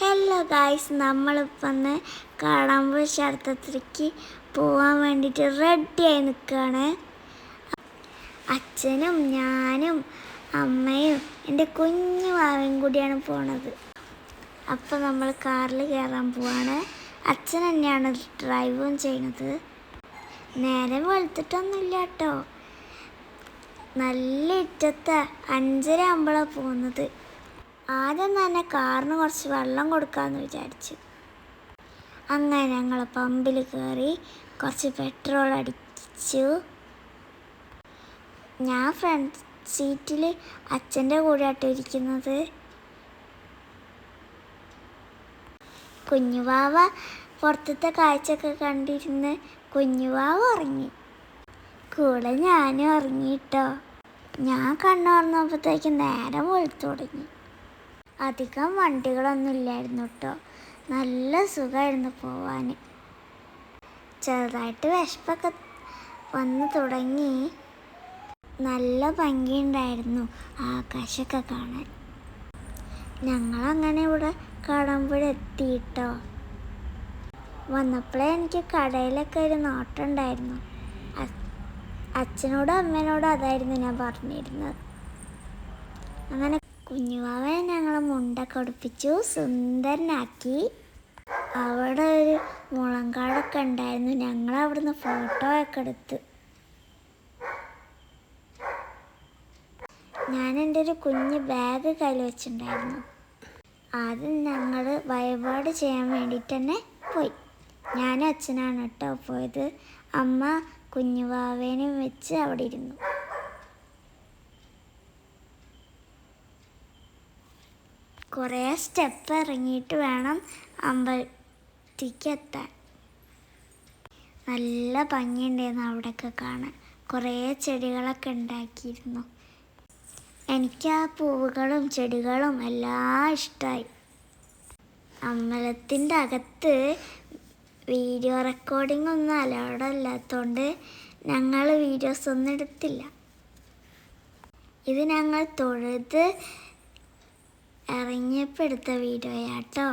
Hello guys നമ്മളിപ്പം ഒന്ന് കാടാമ്പുഴ ക്ഷേത്രത്തിലേക്ക് പോകാൻ വേണ്ടിയിട്ട് റെഡിയായി നിൽക്കുകയാണ് അച്ഛനും ഞാനും അമ്മയും എന്റെ കുഞ്ഞു മാവയും കൂടിയാണ് പോണത്. അപ്പോൾ നമ്മൾ കാറിൽ കയറാൻ പോവാണ്. അച്ഛൻ തന്നെയാണ് ഡ്രൈവും ചെയ്യുന്നത് നേരെ വെളുത്തിട്ടൊന്നുമില്ല കേട്ടോ നല്ല ഇറ്റത്തെ അഞ്ചര ആകുമ്പോഴാണ് പോകുന്നത് ആദ്യം തന്നെ കാറിന് കുറച്ച് വെള്ളം കൊടുക്കാമെന്ന് വിചാരിച്ചു. അങ്ങനെ ഞങ്ങൾ പമ്പിൽ കയറി കുറച്ച് പെട്രോൾ അടിച്ചു. ഞാൻ ഫ്രണ്ട് സീറ്റിൽ അച്ഛന്റെ കൂടെ ആട്ടിരിക്കുന്നത് കുഞ്ഞുവാവ പുറത്തത്തെ കാഴ്ചയൊക്കെ കണ്ടിരുന്ന് കുഞ്ഞുവാവ ഉറങ്ങി. കൂടെ ഞാനും ഉറങ്ങിയിട്ടോ ഞാൻ കണ്ണുറന്നപ്പോഴത്തേക്ക് നേരം വെളുത്തു തുടങ്ങി. അധികം വണ്ടികളൊന്നും ഇല്ലായിരുന്നു കേട്ടോ നല്ല സുഖമായിരുന്നു പോവാൻ ചെറുതായിട്ട് വിശപ്പൊക്കെ വന്ന് തുടങ്ങി. നല്ല ഭംഗിയുണ്ടായിരുന്നു ആകാശമൊക്കെ കാണാൻ. ഞങ്ങളങ്ങനെ ഇവിടെ കാണുമ്പോഴെത്തിയിട്ടോ വന്നപ്പോഴേ എനിക്ക് കടയിലൊക്കെ ഒരു നോട്ടം ഉണ്ടായിരുന്നു അ- അച്ഛനോടും അമ്മേനോടും അതായിരുന്നു ഞാൻ പറഞ്ഞിരുന്നത്. അങ്ങനെ കുഞ്ഞുവാവനെ ഞങ്ങളെ മുണ്ട ഉടുപ്പിച്ചു സുന്ദരനാക്കി. അവിടെ ഒരു മുളങ്കാടൊക്കെ ഉണ്ടായിരുന്നു. ഞങ്ങൾ അവിടുന്ന് ഫോട്ടോ ഒക്കെ എടുത്ത്. ഞാൻ എന്റെ ഒരു കുഞ്ഞ് ബാഗ് കയ്യിൽ വെച്ചിട്ടുണ്ടായിരുന്നു. ആദ്യം ഞങ്ങൾ വഴിപാട് ചെയ്യാൻ വേണ്ടിയിട്ട് തന്നെ പോയി. ഞാനും അച്ഛനാണ് കേട്ടോ പോയത്. അമ്മ കുഞ്ഞുവാവേനും വെച്ച് അവിടെ ഇരുന്നു. കുറേ സ്റ്റെപ്പ് ഇറങ്ങിയിട്ട് വേണം അമ്പലത്തിലേക്ക് എത്താൻ നല്ല ഭംഗിയുണ്ടായിരുന്നു അവിടെയൊക്കെ കാണാൻ. കുറേ ചെടികളൊക്കെ ഉണ്ടാക്കിയിരുന്നു. എനിക്ക് ആ പൂവുകളും ചെടികളും എല്ലാം ഇഷ്ടമായി അമ്പലത്തിന്റെ അകത്ത് വീഡിയോ റെക്കോർഡിംഗ് ഒന്നും അലൗഡ് ഞങ്ങൾ വീഡിയോസ് ഒന്നും എടുത്തില്ല. ഇത് ഞങ്ങൾ തൊഴുത് ഇറങ്ങിയപ്പോൾ എടുത്ത വീഡിയോയാട്ടോ.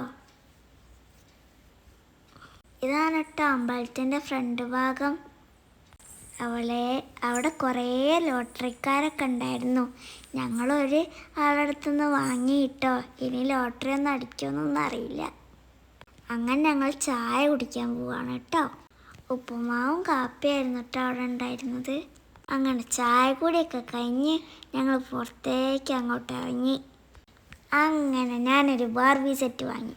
ഇതാണ് കേട്ടോ അമ്പലത്തിന്റെ ഫ്രണ്ട് ഭാഗം. അവളെ അവിടെ കുറേ ലോട്ടറിക്കാരൊക്കെ ഉണ്ടായിരുന്നു. ഞങ്ങളൊരു ആളുടെ അടുത്തുനിന്ന് വാങ്ങിയിട്ടോ ഇനി ലോട്ടറി ഒന്നും അടിക്കുമെന്നൊന്നും അറിയില്ല. അങ്ങനെ ഞങ്ങൾ ചായ കുടിക്കാൻ പോവാണ് കേട്ടോ. ഉപ്പുമാവും കാപ്പിയായിരുന്നു കേട്ടോ അവിടെ ഉണ്ടായിരുന്നത്. അങ്ങനെ ചായ കൂടിയൊക്കെ കഴിഞ്ഞ് ഞങ്ങൾ പുറത്തേക്ക് അങ്ങോട്ട് ഇറങ്ങി. അങ്ങനെ ഞാനൊരു ബാർബി സെറ്റ് വാങ്ങി.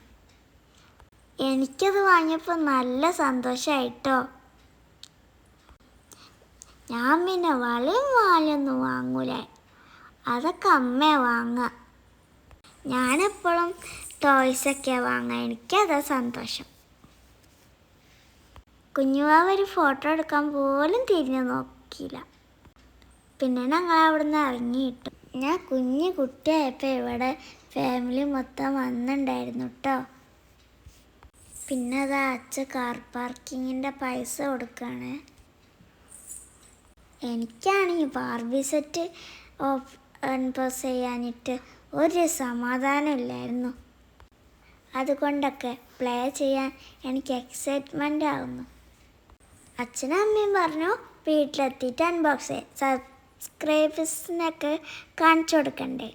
എനിക്കത് വാങ്ങിയപ്പോൾ നല്ല സന്തോഷമായിട്ടോ ഞാൻ പിന്നെ വളയും വാലൊന്നും വാങ്ങൂല. അതൊക്കെ അമ്മ വാങ്ങുക. ഞാനെപ്പോഴും ടോയ്സൊക്കെ വാങ്ങാം എനിക്കതാ സന്തോഷം. കുഞ്ഞുവാവ് ഒരു ഫോട്ടോ എടുക്കാൻ പോലും തിരിഞ്ഞു നോക്കിയില്ല. പിന്നെ ഞങ്ങൾ നിന്ന് ഇറങ്ങിയിട്ടു. ഞാൻ കുഞ്ഞു കുട്ടിയായപ്പോൾ ഇവിടെ ഫാമിലി മൊത്തം വന്നിട്ടുണ്ടായിരുന്നു കേട്ടോ പിന്നെ അത് അച്ഛ കാർ പാർക്കിങ്ങിന്റെ പൈസ കൊടുക്കുകയാണ് എനിക്കാണെങ്കിൽ ബാർബി സെറ്റ് ഓഫ് അൺപോസ് ചെയ്യാനിട്ട് ഒരു സമാധാനം ഇല്ലായിരുന്നു. അതുകൊണ്ടൊക്കെ പ്ലേ ചെയ്യാൻ എനിക്ക് എക്സൈറ്റ്മെന്റ് ആകുന്നു അച്ഛനും അമ്മയും പറഞ്ഞു വീട്ടിലെത്തിയിട്ട് അൺബോക്സ് സബ്സ്ക്രൈബേഴ്സിനൊക്കെ കാണിച്ചു കൊടുക്കണ്ടേ?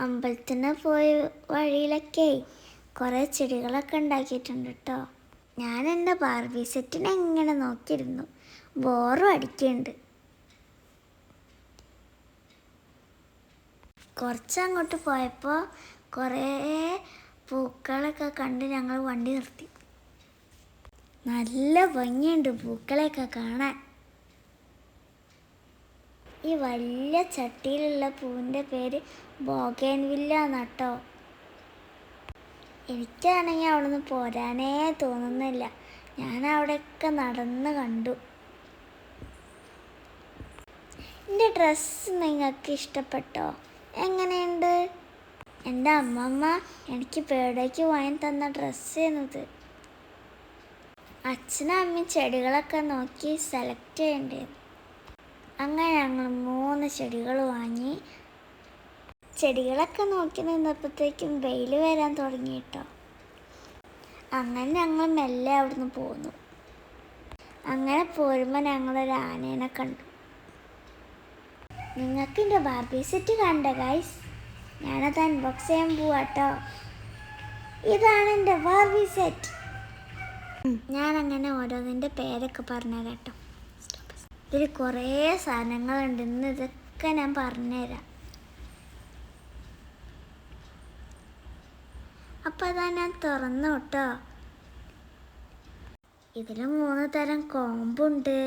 അമ്പലത്തിന് പോയ വഴിയിലൊക്കെ കുറേ ചെടികളൊക്കെ ഉണ്ടാക്കിയിട്ടുണ്ട് കേട്ടോ ഞാൻ എന്റെ ബാർബി സെറ്റിനെ എങ്ങനെ നോക്കിയിരുന്നു. ബോറും അടിക്കുന്നുണ്ട്. കുറച്ചങ്ങോട്ട് പോയപ്പോൾ കുറേ പൂക്കളൊക്കെ കണ്ട് ഞങ്ങൾ വണ്ടി നിർത്തി. നല്ല ഭംഗിയുണ്ട് പൂക്കളെയൊക്കെ കാണാൻ. ഈ വലിയ ചട്ടിയിലുള്ള പൂവിന്റെ പേര് ബോഗേൻവില്ല എന്നട്ടോ എനിക്കാണെങ്കിൽ അവിടുന്ന് പോരാനേ തോന്നുന്നില്ല. ഞാൻ അവിടെയൊക്കെ നടന്ന് കണ്ടു. എന്റെ ഡ്രസ്സ് നിങ്ങൾക്ക് ഇഷ്ടപ്പെട്ടോ എങ്ങനെയുണ്ട്? എന്റെ അമ്മമ്മ എനിക്ക് പേടേക്ക് വാങ്ങി തന്ന ഡ്രസ്സ് എന്നത് അച്ഛനും അമ്മയും ചെടികളൊക്കെ നോക്കി സെലക്ട് ചെയ്യേണ്ടത്. അങ്ങനെ ഞങ്ങൾ മൂന്ന് ചെടികൾ വാങ്ങി ചെടികളൊക്കെ നോക്കി നിന്നപ്പോഴത്തേക്കും വെയിൽ വരാൻ തുടങ്ങി കേട്ടോ. അങ്ങനെ ഞങ്ങൾ മെല്ലെ അവിടുന്ന് പോന്നു. അങ്ങനെ പോരുമ്പോൾ ഞങ്ങളൊരു ആനേനെ കണ്ടു. നിങ്ങൾക്ക് എന്റെ ബാബി സെറ്റ് കണ്ട ഗൈസ് ഞാനത് അൺബോക്സ് ചെയ്യാൻ പോവാട്ടോ ഇതാണ് എന്റെ ബാർബി സെറ്റ് ഞാൻ അങ്ങനെ ഓരോന്നിന്റെ പേരൊക്കെ പറഞ്ഞുതരാം കേട്ടോ ഇതിൽ കുറേ സാധനങ്ങളുണ്ട്. ഇന്ന് ഇതൊക്കെ ഞാൻ പറഞ്ഞുതരാം. അപ്പം തന്നെ ഞാൻ തുറന്നു കേട്ടോ ഇതിൽ മൂന്ന് തരം കോമ്പുണ്ട്.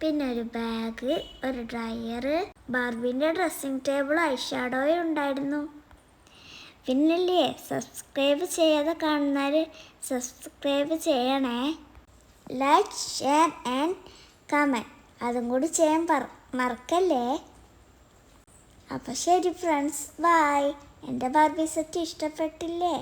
പിന്നെ ഒരു ബാഗ് ഒരു ഡ്രയർ ബാർബിന്റെ ഡ്രസ്സിങ് ടേബിൾ ഐഷാഡോയും ഉണ്ടായിരുന്നു. പിന്നില്ലേ സബ്സ്ക്രൈബ് ചെയ്യാതെ കാണുന്നവർ സബ്സ്ക്രൈബ് ചെയ്യണേ. Like share and comment. അതും കൂടി ചെയ്യാൻ മറക്കല്ലേ? അപ്പോൾ ശരി ഫ്രണ്ട്സ്. ബായ് എന്റെ ബാർബി സെറ്റ് ഇഷ്ടപ്പെട്ടില്ലേ?